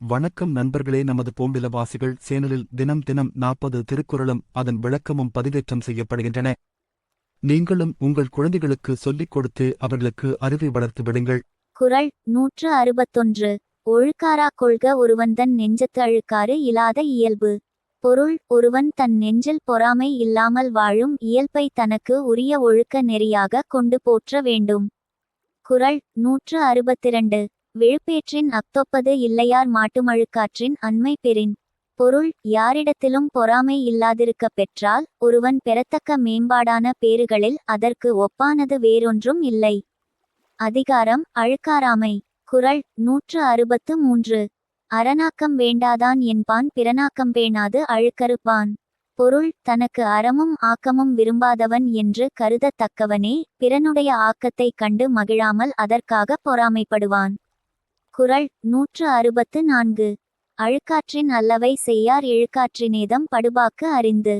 வணக்கம் நண்பர்களே நமது பூம்பிலவாசிகள் சேனலில் தினம் தினம் நாற்பது திருக்குறளும் அதன் விளக்கமும் பதிவேற்றம் செய்யப்படுகின்றன. நீங்களும் உங்கள் குழந்தைகளுக்கு சொல்லிக் கொடுத்து அவர்களுக்கு அறிவை வளர்த்து விடுங்கள். குரல் நூற்று அறுபத்தொன்று. ஒழுக்காரா கொள்க ஒருவன் தன் நெஞ்சத்து அழுக்காறு இல்லாத இயல்பு. பொருள் ஒருவன் தன் நெஞ்சில் பொறாமை இல்லாமல் வாழும் இயல்பை தனக்கு உரிய ஒழுக்க நெறியாக கொண்டு போற்ற வேண்டும். குரல் நூற்று அறுபத்திரண்டு. விழுப்பேற்றின் அக்தொப்பது இல்லையார் மாட்டுமழுக்காற்றின் அண்மை பெறின். பொருள் யாரிடத்திலும் பொறாமை இல்லாதிருக்கப் பெற்றால் ஒருவன் பெறத்தக்க மேம்பாடான பேறுகளில் அதற்கு ஒப்பானது வேறொன்றும் இல்லை. அதிகாரம் அழுக்காராமை குறள் நூற்று அறுபத்து மூன்று. அரணாக்கம் வேண்டாதான் என்பான் பிறனாக்கம் பேணாது அழுக்கறுப்பான். பொருள் தனக்கு அறமும் ஆக்கமும் விரும்பாதவன் என்று கருதத்தக்கவனே பிறனுடைய ஆக்கத்தைக் கண்டு மகிழாமல் அதற்காக பொறாமைப்படுவான். குரல் நூற்று அறுபத்து நான்கு. அழுக்காற்றின் அல்லவை செய்யார் இழுக்காற்றினேதம் படுபாக்கு அறிந்து.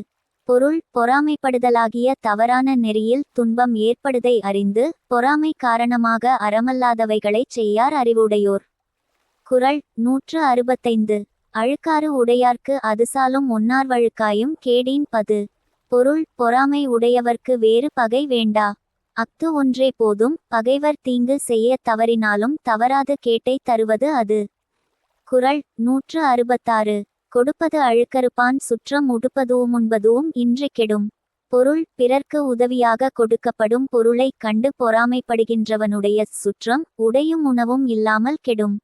பொருள் பொறாமைப்படுதலாகிய தவறான நெறியில் துன்பம் ஏற்படுதை அறிந்து பொறாமை காரணமாக அறமல்லாதவைகளைச் செய்யார் அறிவுடையோர். குரல் நூற்று அறுபத்தைந்து. அழுக்காறு உடையார்க்கு அதுசாலும் ஒன்னார் வழுக்காயும் கேடீன் பது. பொருள் பொறாமை உடையவர்க்கு வேறு பகை வேண்டா. அஃது ஒன்றே போதும் பகைவர் தீங்கு செய்ய தவறினாலும் தவறாது கேட்டை தருவது அது. குறள் நூற்று அறுபத்தாறு. கொடுப்பது அழுக்கறுப்பான் சுற்றம் உடுப்பதுவும் உண்பதுவும் இன்று கெடும். பொருள் பிறர்க்கு உதவியாக கொடுக்கப்படும் பொருளைக் கண்டு பொறாமைப்படுகின்றவனுடைய சுற்றம் உடையும் உணவும் இல்லாமல் கெடும்.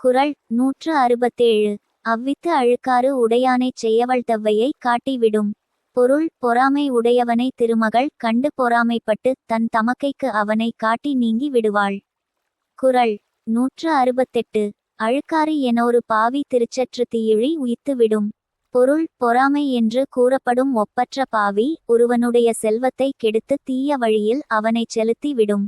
குறள் நூற்று அறுபத்தேழு. அவ்வித்து அழுக்காறு உடையானைச் செய்யவழ்தவ்வையை காட்டிவிடும். பொருள் பொறாமை உடையவனை திருமகள் கண்டு பொறாமைப்பட்டு தன் தமக்கைக்கு அவனை காட்டி நீங்கி விடுவாள். குறள் நூற்று அறுபத்தெட்டு. அழுக்காறு என ஒரு பாவி திருச்சற்று தீயிழி உயித்துவிடும் பொருள் பொறாமை என்று கூறப்படும் ஒப்பற்ற பாவி ஒருவனுடைய செல்வத்தை கெடுத்து தீய வழியில் அவனைச் செலுத்தி விடும்.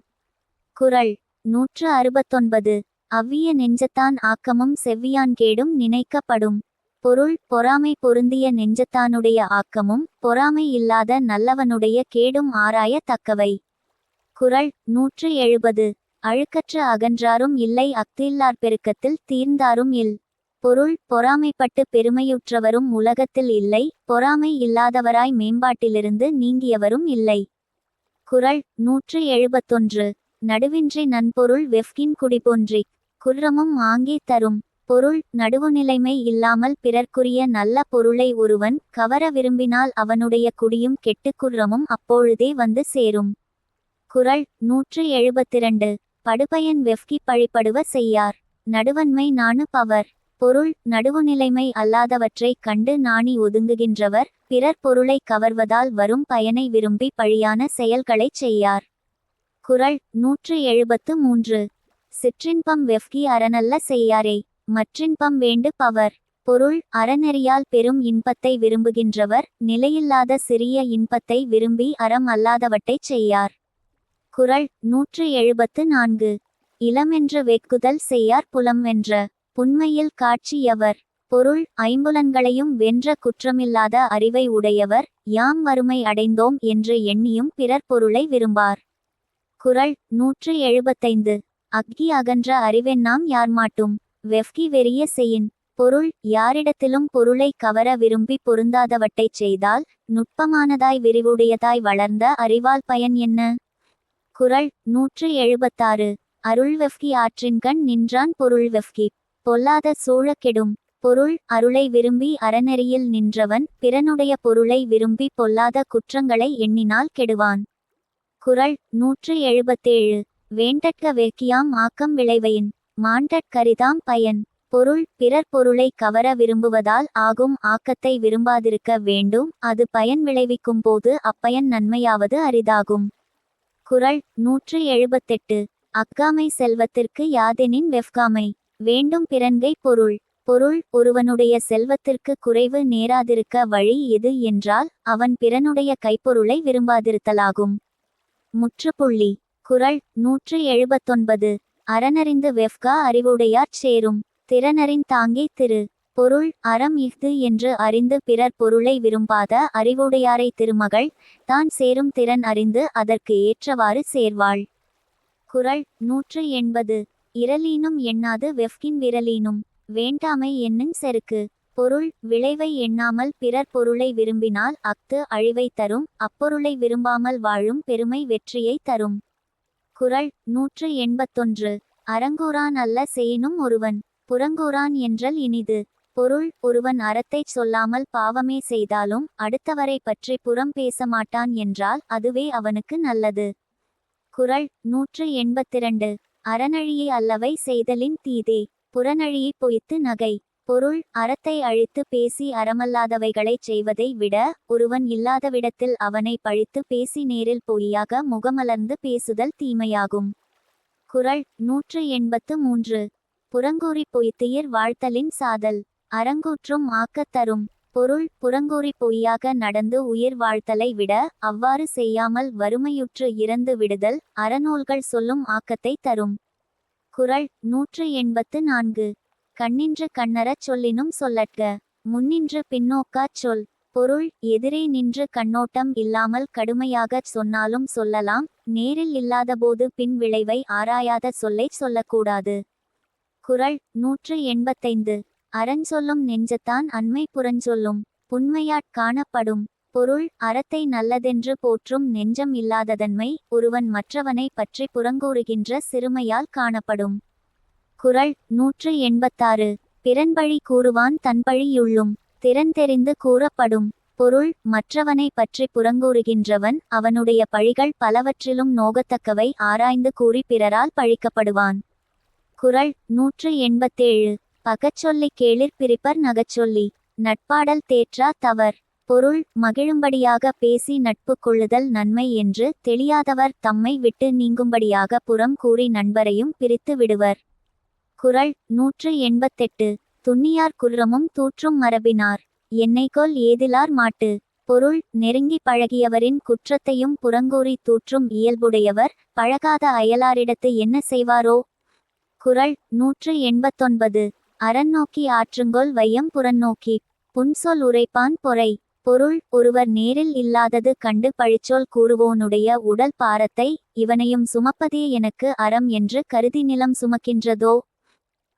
குறள் நூற்று அறுபத்தொன்பது. அவ்விய நெஞ்சத்தான் ஆக்கமும் செவ்வியான் கேடும் நினைக்கப்படும். பொருள் பொறாமை பொருந்திய நெஞ்சத்தானுடைய ஆக்கமும் பொறாமை இல்லாத நல்லவனுடைய கேடும் ஆராய தக்கவை குரல் நூற்று எழுபது. அழுக்கற்ற அகன்றாரும் இல்லை அக்தில்லார் பெருக்கத்தில் தீர்ந்தாரும் இல். பொருள் பொறாமைப்பட்டு பெருமையுற்றவரும் உலகத்தில் இல்லை பொறாமை இல்லாதவராய் மேம்பாட்டிலிருந்து நீங்கியவரும் இல்லை. குரல் நூற்று எழுபத்தொன்று. நடுவின்றி நன்பொருள் வெஃப்கின் குடிபொன்றிக் குற்றமும் ஆங்கே தரும். பொருள் நடுவுநிலைமை இல்லாமல் பிறர்க்குரிய நல்ல பொருளை ஒருவன் கவர விரும்பினால் அவனுடைய குடியும் கெட்டுக்குற்றமும் அப்பொழுதே வந்து சேரும். குரல் நூற்று எழுபத்திரண்டு. படுபயன் வெஃப்கி பழிப்படுவ செய்யார். நடுவன்மை நாணு பவர். பொருள் நடுவுநிலைமை அல்லாதவற்றைக் கண்டு நாணி ஒதுங்குகின்றவர். பிறர் பொருளை கவர்வதால் வரும் பயனை விரும்பி பழியான செயல்களைச் செய்யார். குரல் நூற்று எழுபத்து மூன்று. சிற்றின்பம் வெஃப்கி அறனல்ல செய்யாரே. மற்றின்பம் வேண்டு பவர். பொருள் அறநெறியால் பெரும் இன்பத்தை விரும்புகின்றவர் நிலையில்லாத சிறிய இன்பத்தை விரும்பி அறம் அல்லாதவற்றைச் செய்யார். குரல் நூற்று எழுபத்து நான்கு. இளமென்று வெக்குதல் செய்யார் புலம் வென்ற. புன்மையில் காட்சியவர் பொருள் ஐம்புலன்களையும் வென்ற குற்றமில்லாத அறிவை உடையவர் யாம் வறுமை அடைந்தோம் என்று எண்ணியும் பிறர் பொருளை விரும்பார். குரல் நூற்று எழுபத்தைந்து. அக்கி அகன்ற அறிவெண்ணாம் யார் மாட்டும்? வெஃப்கி வெறிய செய்யின். பொருள் யாரிடத்திலும் பொருளை கவர விரும்பி பொருந்தாதவற்றைச் செய்தால் நுட்பமானதாய் விரிவுடையதாய் வளர்ந்த அறிவால் பயன் என்ன? குரல் நூற்று எழுபத்தாறு. அருள் வெஃப்கி ஆற்றின்கண் நின்றான் பொருள் வெஃப்கி. பொல்லாத சூழ கெடும். பொருள் அருளை விரும்பி அறநெறியில் நின்றவன் பிறனுடைய பொருளை விரும்பி பொல்லாத குற்றங்களை எண்ணினால் கெடுவான். குரல் நூற்று எழுபத்தேழு. வேண்டற்க வெக்கியாம் ஆக்கம் விளைவையின். மாண்டற்கரிதாம் பயன். பொருள் பிறர் பொருளை கவர விரும்புவதால் ஆகும் ஆக்கத்தை விரும்பாதிருக்க வேண்டும். அது பயன் விளைவிக்கும் போது அப்பயன் நன்மையாவது அரிதாகும். குரல் நூற்று எழுபத்தெட்டு. அக்காமை செல்வத்திற்கு யாதெனின் வெஃப்காமை. வேண்டும் பிறன்கை பொருள். பொருள் ஒருவனுடைய செல்வத்திற்கு குறைவு நேராதிருக்க வழி எது என்றால் அவன் பிறனுடைய கைப்பொருளை விரும்பாதிருத்தலாகும். முற்றுப்புள்ளி. குரல் நூற்று எழுபத்தொன்பது. அறனறிந்து வெஃப்கா அறிவுடையார் சேரும். திறனறின் தாங்கே திரு. பொருள் அறம் இஃது என்று அறிந்து பிறர் பொருளை விரும்பாத அறிவுடையாரை திருமகள் தான் சேரும் திறன் அறிந்து அதற்கு ஏற்றவாறு சேர்வாள். குரல் நூற்று எண்பது. இரலீனும் எண்ணாது வெஃப்கின் விரலீனும். வேண்டாமை என்னும் செருக்கு. பொருள் விளைவை எண்ணாமல் பிறர் பொருளை விரும்பினால் அஃது அழிவை தரும் அப்பொருளை விரும்பாமல் வாழும் பெருமை வெற்றியை தரும். குறள் நூற்று எண்பத்தொன்று. அறங்கூறான் அல்ல செய்யினும் ஒருவன். புறங்கூறான் என்றல் இனிது. பொருள் ஒருவன் அறத்தைச் சொல்லாமல் பாவமே செய்தாலும் அடுத்தவரை பற்றி புறம் பேச மாட்டான் என்றால் அதுவே அவனுக்கு நல்லது. குறள் நூற்று எண்பத்திரண்டு. அறநழியை அல்லவை செய்தலின் தீதே. புறநழியை பொய்த்து நகை. பொருள் அறத்தை அழித்து பேசி அறமல்லாதவைகளைச் செய்வதை விட ஒருவன் இல்லாதவிடத்தில் அவனை பழித்து பேசி நேரில் பொய்யாக முகமலர்ந்து பேசுதல் தீமையாகும். குரல் நூற்று எண்பத்து மூன்று. புறங்கூறி பொய்த்துயிர் வாழ்த்தலின் சாதல். அறங்கூற்றும் ஆக்கத் தரும். பொருள் புறங்கூறி பொய்யாக நடந்து உயிர் வாழ்த்தலை விட அவ்வாறு செய்யாமல் வறுமையுற்று இறந்து விடுதல் அறநூல்கள் சொல்லும் ஆக்கத்தை தரும். குரல் நூற்று எண்பத்து நான்கு. கண்ணின்று கண்ணறச் சொல்லினும் சொல்லற்க. முன்னின்று பின்னோக்காச் சொல். பொருள் எதிரே நின்று கண்ணோட்டம் இல்லாமல் கடுமையாகச் சொன்னாலும் சொல்லலாம். நேரில் இல்லாதபோது பின் விளைவை ஆராயாத சொல்லைச் சொல்லக்கூடாது. குரல் நூற்று எண்பத்தைந்து. அறஞ்சொல்லும் நெஞ்சத்தான் அண்மை புறஞ்சொல்லும் புன்மையாட் காணப்படும். பொருள் அறத்தை நல்லதென்று போற்றும் நெஞ்சம் இல்லாததன்மை ஒருவன் மற்றவனை பற்றி புறங்கூறுகின்ற சிறுமையால் காணப்படும். குரல் நூற்று எண்பத்தாறு. பிறன்பழி கூறுவான் தன்பழியுள்ளும். திறன் தெரிந்து கூறப்படும். பொருள் மற்றவனை பற்றி புறங்கூறுகின்றவன் அவனுடைய பழிகள் பலவற்றிலும் நோகத்தக்கவை ஆராய்ந்து கூறி பிறரால் பழிக்கப்படுவான். குரல் நூற்று எண்பத்தேழு. பகச்சொல்லி கேளிர் பிரிப்பர் நகச்சொல்லி. நட்பாடல் தேற்றா தவர். பொருள் மகிழும்படியாக பேசி நட்பு கொள்ளுதல் நன்மை என்று தெளியாதவர் தம்மை விட்டு நீங்கும்படியாக புறம் கூறி நண்பரையும் பிரித்து விடுவர். குரல் நூற்று எண்பத்தெட்டு. துண்ணியார் குற்றமும் தூற்றும் மரபினார். என்னைக்கோல் ஏதிலார் மாட்டு. பொருள் நெருங்கி பழகியவரின் குற்றத்தையும் புறங்கூறி தூற்றும் இயல்புடையவர் பழகாத அயலாரிடத்து என்ன செய்வாரோ? குரல் நூற்று எண்பத்தொன்பது. அறநோக்கி ஆற்றுங்கோல் வையம் புறநோக்கி புன்சொல் உரைப்பான் பொறை. பொருள் ஒருவர் நேரில் இல்லாதது கண்டு பழிச்சொல் கூறுவோனுடைய உடல் பாரத்தை இவனையும் சுமப்பதே எனக்கு அறம் என்று கருதி நிலம் சுமக்கின்றதோ?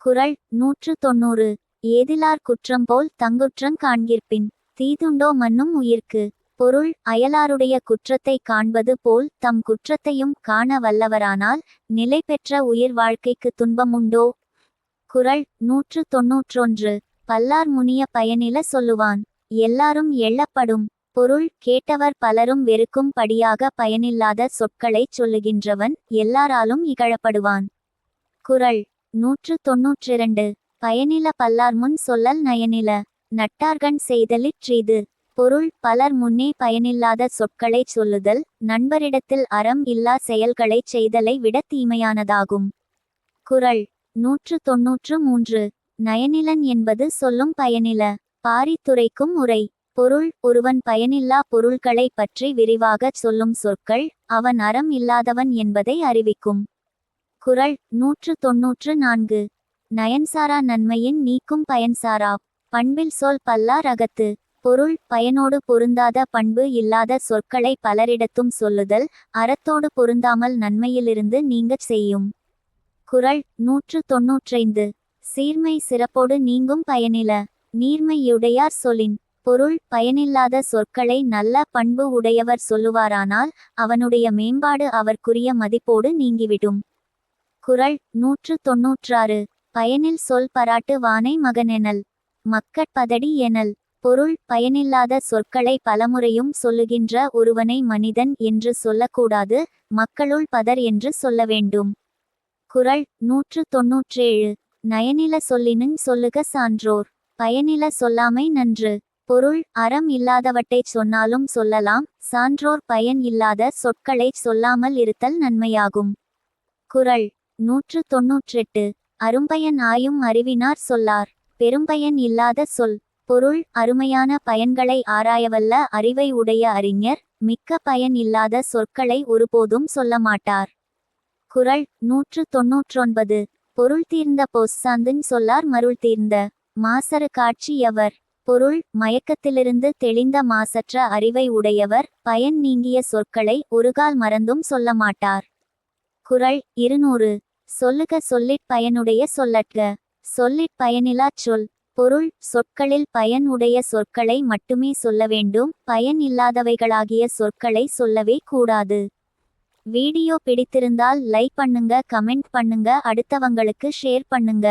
குரல் நூற்று தொன்னூறு ஏதிலார் குற்றம் போல் தங்குற்றங் காண்கிற்பின். தீதுண்டோ மன்னும் உயிர்க்கு. பொருள் அயலாருடைய குற்றத்தை காண்பது போல் தம் குற்றத்தையும் காண வல்லவரானால் நிலை பெற்ற உயிர் வாழ்க்கைக்கு துன்பமுண்டோ? குரல் நூற்று தொன்னூற்றொன்று பல்லார் முனிய பயனில சொல்லுவான். எல்லாரும் எள்ளப்படும். பொருள் கேட்டவர் பலரும் வெறுக்கும் படியாக பயனில்லாத சொற்களைச் சொல்லுகின்றவன் எல்லாராலும் இகழப்படுவான். குரல் நூற்று தொன்னூற்றிரண்டு பயனில பல்லார் முன் சொல்லல் நயனில. நட்டார்கண் செய்தலிற்றீது பொருள் பலர் முன்னே பயனில்லாத சொற்களைச் சொல்லுதல். நண்பரிடத்தில் அறம் இல்லா செயல்களைச் செய்தலை விட தீமையானதாகும். குறள் நூற்று தொன்னூற்று மூன்று நயனிலன் என்பது சொல்லும் பயனில. பாரித்துரைக்கும் உரை. பொருள் ஒருவன் பயனில்லா பொருள்களை பற்றி விரிவாகச் சொல்லும் சொற்கள். அவன் அறம் இல்லாதவன் என்பதை அறிவிக்கும். குரல் நூற்று தொன்னூற்று நான்கு. நயன்சாரா நன்மையின் நீக்கும் பயன்சாரா. பண்பில் சொல் பல்லார் அகத்து பொருள் பயனோடு பொருந்தாத பண்பு இல்லாத சொற்களை பலரிடத்தும் சொல்லுதல் அறத்தோடு பொருந்தாமல் நன்மையிலிருந்து நீங்கச் செய்யும். குரல் நூற்று தொன்னூற்றைந்து. சீர்மை சிறப்போடு நீங்கும் பயனில. நீர்மையுடையார் சொலின் பொருள் பயனில்லாத சொற்களை நல்ல பண்பு உடையவர் சொல்லுவாரானால் அவனுடைய மேம்பாடு அவர்க்குரிய மதிப்போடு நீங்கிவிடும். குரல் நூற்று தொன்னூற்றாறு. பயனில் சொல் பராட்டு வானை மகனெனல். மக்கட்பதடி எனல். பொருள் பயனில்லாத சொற்களை பலமுறையும் சொல்லுகின்ற ஒருவனை மனிதன் என்று சொல்லக்கூடாது மக்களுள் பதர் என்று சொல்ல வேண்டும். குரல் நூற்று தொன்னூற்றேழு. நயனில சொல்லினுங் சொல்லுக சான்றோர். பயனில சொல்லாமை நன்று. பொருள் அறம் இல்லாதவற்றைச் சொன்னாலும் சொல்லலாம் சான்றோர் பயன் இல்லாத சொற்களைச் சொல்லாமல் இருத்தல் நன்மையாகும். குரல் நூற்று தொன்னூற்றெட்டு அரும்பயன் ஆயும் அறிவினார் சொல்லார். பெரும்பயன் இல்லாத சொல். பொருள் அருமையான பயன்களை ஆராயவல்ல அறிவை உடைய அறிஞர். மிக்க பயன் இல்லாத சொற்களை ஒருபோதும் சொல்ல மாட்டார் குரல் நூற்று தொன்னூற்றொன்பது பொருள் தீர்ந்த பொஸ்சாந்துன் சொல்லார் மருள் தீர்ந்த. மாசறு காட்சி எவர். பொருள் மயக்கத்திலிருந்து தெளிந்த மாசற்ற அறிவை உடையவர். பயன் நீங்கிய சொற்களை ஒருகால் மறந்தும் சொல்ல மாட்டார் குறள் இருநூறு. சொல்லுக சொல்லிற் பயனுடைய சொல்லற்க. சொல்லிற் பயனிலாச் சொல். பொருள் சொற்களில் பயன் உடைய சொற்களை மட்டுமே சொல்ல வேண்டும். பயன் இல்லாதவைகளாகிய சொற்களை சொல்லவே கூடாது. வீடியோ பிடித்திருந்தால் லைக் பண்ணுங்க கமெண்ட் பண்ணுங்க அடுத்தவங்களுக்கு ஷேர் பண்ணுங்க.